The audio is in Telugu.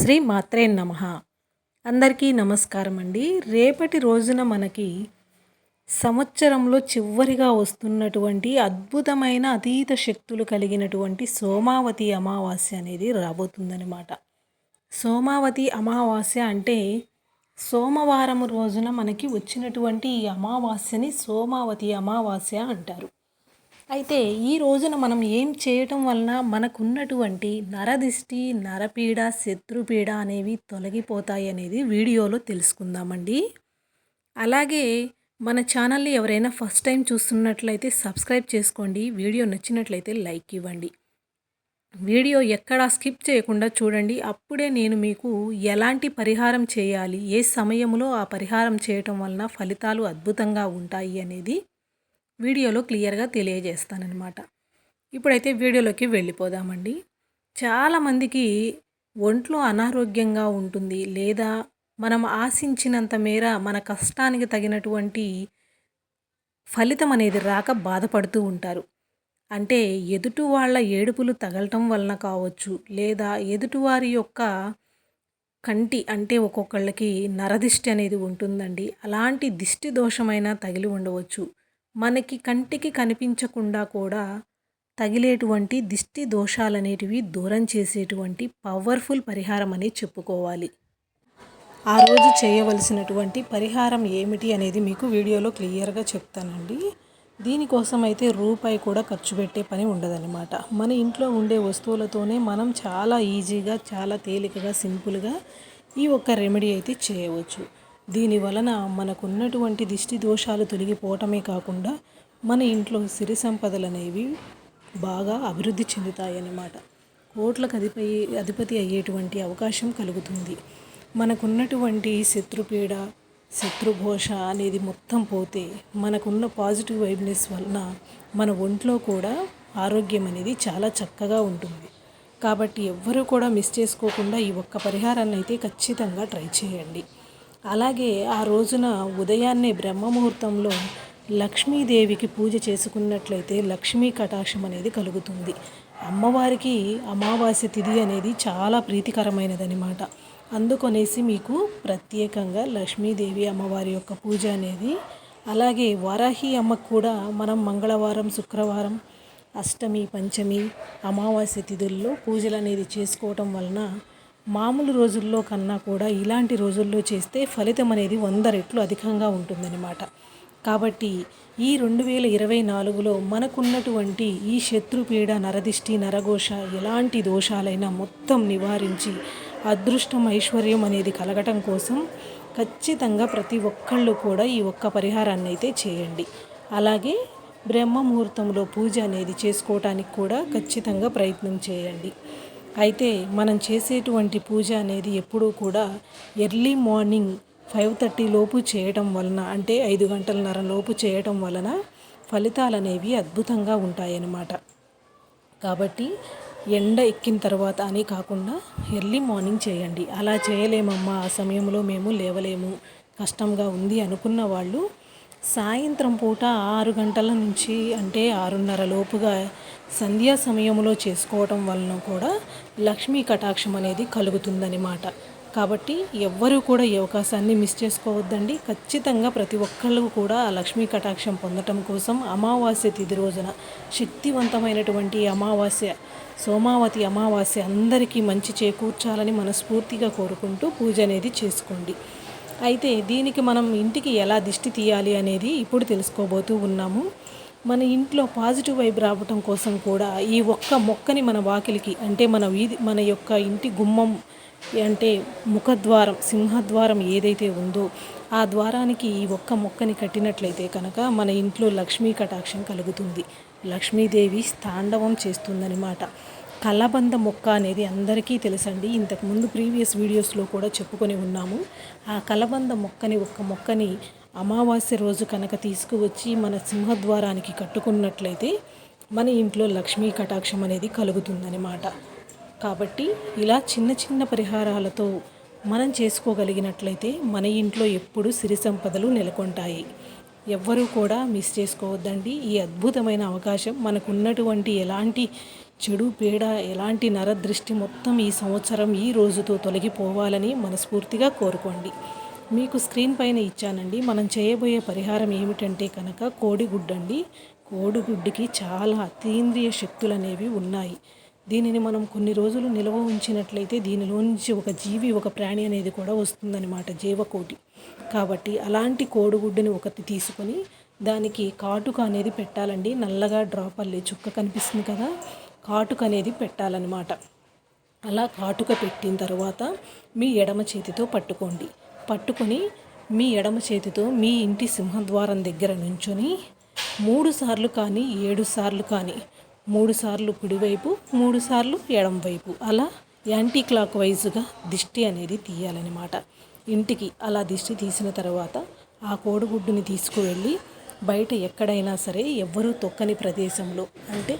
శ్రీ మాత్రే నమ. అందరికీ నమస్కారం అండి. రేపటి రోజున మనకి సంవత్సరంలో చివరిగా వస్తున్నటువంటి అద్భుతమైన అతీత శక్తులు కలిగినటువంటి సోమావతి అమావాస్య అనేది రాబోతుందనమాట సోమావతి అమావాస్య అంటే సోమవారం రోజున మనకి వచ్చినటువంటి ఈ అమావాస్యని సోమావతి అమావాస్య అంటారు. అయితే ఈ రోజున మనం ఏం చేయటం వలన మనకున్నటువంటి నరదిష్టి నరపీడ శత్రుపీడ అనేవి తొలగిపోతాయి అనేది వీడియోలో తెలుసుకుందామండి. అలాగే మన ఛానల్ని ఎవరైనా ఫస్ట్ టైం చూస్తున్నట్లయితే సబ్స్క్రైబ్ చేసుకోండి. వీడియో నచ్చినట్లయితే లైక్ ఇవ్వండి. వీడియో ఎక్కడా స్కిప్ చేయకుండా చూడండి. అప్పుడే నేను మీకు ఎలాంటి పరిహారం చేయాలి ఏ సమయంలో ఆ పరిహారం చేయటం వలన ఫలితాలు అద్భుతంగా ఉంటాయి అనేది వీడియోలో క్లియర్గా తెలియజేస్తానన్నమాట. ఇప్పుడైతే వీడియోలోకి వెళ్ళిపోదామండి. చాలామందికి ఒంట్లో అనారోగ్యంగా ఉంటుంది లేదా మనం ఆశించినంత మేర మన కష్టానికి తగినటువంటి ఫలితం అనేది రాక బాధపడుతూ ఉంటారు. అంటే ఎదుటి వాళ్ళ ఏడుపులు తగలటం వలన కావచ్చు లేదా ఎదుటివారి యొక్క కంటి అంటే ఒక్కొక్కళ్ళకి నరదిష్టి అనేది ఉంటుందండి. అలాంటి దిష్టి దోషమైనా తగిలి ఉండవచ్చు. మనకి కంటికి కనిపించకుండా కూడా తగిలేటువంటి దిష్టి దోషాలనేటివి దూరం చేసేటువంటి పవర్ఫుల్ పరిహారం అని చెప్పుకోవాలి. ఆ రోజు చేయవలసినటువంటి పరిహారం ఏమిటి అనేది మీకు వీడియోలో క్లియర్గా చెప్తానండి. దీనికోసం అయితే రూపాయి కూడా ఖర్చు పెట్టే పని ఉండదన్నమాట. మన ఇంట్లో ఉండే వస్తువులతోనే మనం చాలా ఈజీగా చాలా తేలికగా సింపుల్గా ఈ ఒక్క రెమెడీ అయితే చేయవచ్చు. దీని వలన మనకున్నటువంటి దిష్టి దోషాలు తొలగిపోవటమే కాకుండా మన ఇంట్లో సిరి సంపదలు అనేవి బాగా అభివృద్ధి చెందుతాయన్నమాట. కోట్లకు అధిపై అధిపతి అయ్యేటువంటి అవకాశం కలుగుతుంది. మనకున్నటువంటి శత్రుపీడ శత్రుఘోష అనేది మొత్తం పోతే మనకున్న పాజిటివ్ వైబ్నెస్ వలన మన ఒంట్లో కూడా ఆరోగ్యం అనేది చాలా చక్కగా ఉంటుంది. కాబట్టి ఎవ్వరూ కూడా మిస్ చేసుకోకుండా ఈ ఒక్క పరిహారాన్ని అయితే ఖచ్చితంగా ట్రై చేయండి. అలాగే ఆ రోజున ఉదయాన్నే బ్రహ్మముహూర్తంలో లక్ష్మీదేవికి పూజ చేసుకున్నట్లయితే లక్ష్మీ కటాక్షం అనేది కలుగుతుంది. అమ్మవారికి అమావాస్య తిథి అనేది చాలా ప్రీతికరమైనదనమాట అందుకొనేసి మీకు ప్రత్యేకంగా లక్ష్మీదేవి అమ్మవారి యొక్క పూజ అనేది అలాగే వారాహి అమ్మకు కూడా మనం మంగళవారం శుక్రవారం అష్టమి పంచమి అమావాస్య తిథుల్లో పూజలు అనేది చేసుకోవటం వలన మామూలు రోజుల్లో కన్నా కూడా ఇలాంటి రోజుల్లో చేస్తే ఫలితం అనేది వంద రెట్లు అధికంగా ఉంటుందన్నమాట. కాబట్టి ఈ రెండు వేల ఇరవై నాలుగులో మనకున్నటువంటి ఈ శత్రుపీడ నరదిష్టి నరఘోష ఎలాంటి దోషాలైనా మొత్తం నివారించి అదృష్టం ఐశ్వర్యం అనేది కలగటం కోసం ఖచ్చితంగా ప్రతి ఒక్కళ్ళు కూడా ఈ ఒక్క పరిహారాన్ని అయితే చేయండి. అలాగే బ్రహ్మ ముహూర్తంలో పూజ అనేది చేసుకోవటానికి కూడా ఖచ్చితంగా ప్రయత్నం చేయండి. అయితే మనం చేసేటువంటి పూజ అనేది ఎప్పుడూ కూడా ఎర్లీ మార్నింగ్ ఫైవ్ థర్టీ లోపు చేయటం వలన అంటే ఐదు గంటలన్నర లోపు చేయటం వలన ఫలితాలు అనేవి అద్భుతంగా ఉంటాయన్నమాట. కాబట్టి ఎండ ఎక్కిన తర్వాత అని కాకుండా ఎర్లీ మార్నింగ్ చేయండి. అలా చేయలేమమ్మా ఆ సమయంలో మేము లేవలేము కష్టంగా ఉంది అనుకున్న వాళ్ళు సాయంత్రం పూట ఆరు గంటల నుంచి అంటే ఆరున్నర లోపుగా సంధ్యా సమయంలో చేసుకోవటం వలన కూడా లక్ష్మీ కటాక్షం అనేది కలుగుతుందన్నమాట కాబట్టి ఎవ్వరూ కూడా ఈ అవకాశాన్ని మిస్ చేసుకోవద్దండి. ఖచ్చితంగా ప్రతి ఒక్కళ్ళు కూడా ఆ లక్ష్మీ కటాక్షం పొందటం కోసం అమావాస్య తిథి రోజున శక్తివంతమైనటువంటి అమావాస్య సోమావతి అమావాస్య అందరికీ మంచి చేకూర్చాలని మనస్ఫూర్తిగా కోరుకుంటూ పూజ అనేది చేసుకోండి. అయితే దీనికి మనం ఇంటికి ఎలా దిష్టి తీయాలి అనేది ఇప్పుడు తెలుసుకోబోతూ ఉన్నాము. మన ఇంట్లో పాజిటివ్ వైబ్ రావటం కోసం కూడా ఈ ఒక్క మొక్కని మన వాకిలికి అంటే మన వీధి మన యొక్క ఇంటి గుమ్మం అంటే ముఖద్వారం సింహద్వారం ఏదైతే ఉందో ఆ ద్వారానికి ఈ ఒక్క మొక్కని కట్టినట్లయితే కనుక మన ఇంట్లో లక్ష్మీ కటాక్షం కలుగుతుంది. లక్ష్మీదేవి తాండవం చేస్తుందనమాట కలబంద మొక్క అనేది అందరికీ తెలుసండి. ఇంతకుముందు ప్రీవియస్ వీడియోస్లో కూడా చెప్పుకొని ఉన్నాము. ఆ కలబంద మొక్కని ఒక్క మొక్కని అమావాస్య రోజు కనుక తీసుకువచ్చి మన సింహద్వారానికి కట్టుకున్నట్లయితే మన ఇంట్లో లక్ష్మీ కటాక్షం అనేది కలుగుతుందనమాట కాబట్టి ఇలా చిన్న చిన్న పరిహారాలతో మనం చేసుకోగలిగినట్లయితే మన ఇంట్లో ఎప్పుడు సిరి సంపదలు నెలకొంటాయి. ఎవ్వరూ కూడా మిస్ చేసుకోవద్దండి. ఈ అద్భుతమైన అవకాశం మనకు ఉన్నటువంటి ఎలాంటి చెడు పీడ ఎలాంటి నరదృష్టి మొత్తం ఈ సంవత్సరం ఈ రోజుతో తొలగిపోవాలని మనస్ఫూర్తిగా కోరుకోండి. మీకు స్క్రీన్ పైన ఇచ్చానండి. మనం చేయబోయే పరిహారం ఏమిటంటే కనుక కోడిగుడ్డండి. కోడిగుడ్డుకి చాలా అతీంద్రియ శక్తులు అనేవి ఉన్నాయి. దీనిని మనం కొన్ని రోజులు నిల్వ ఉంచినట్లయితే దీనిలో నుంచి ఒక జీవి ఒక ప్రాణి అనేది కూడా వస్తుందన్నమాట జీవకోటి. కాబట్టి అలాంటి కోడిగుడ్డుని ఒకటి తీసుకొని దానికి కాటుక అనేది పెట్టాలండి. నల్లగా డ్రాప్ అల్లి చుక్క కనిపిస్తుంది కదా కాటుక అనేది పెట్టాలన్నమాట. అలా కాటుక పెట్టిన తర్వాత మీ ఎడమ చేతితో పట్టుకోండి. పట్టుకొని మీ ఎడమ చేతితో మీ ఇంటి సింహద్వారం దగ్గర నుంచొని మూడు సార్లు కానీ ఏడు సార్లు కానీ మూడు సార్లు కుడివైపు మూడు సార్లు ఎడం వైపు అలా యాంటీ క్లాక్ వైజ్గా దిష్టి అనేది తీయాలన్నమాట. ఇంటికి అలా దిష్టి తీసిన తర్వాత ఆ కోడిగుడ్డుని తీసుకువెళ్ళి బయట ఎక్కడైనా సరే ఎవ్వరూ తొక్కని ప్రదేశంలో అంటే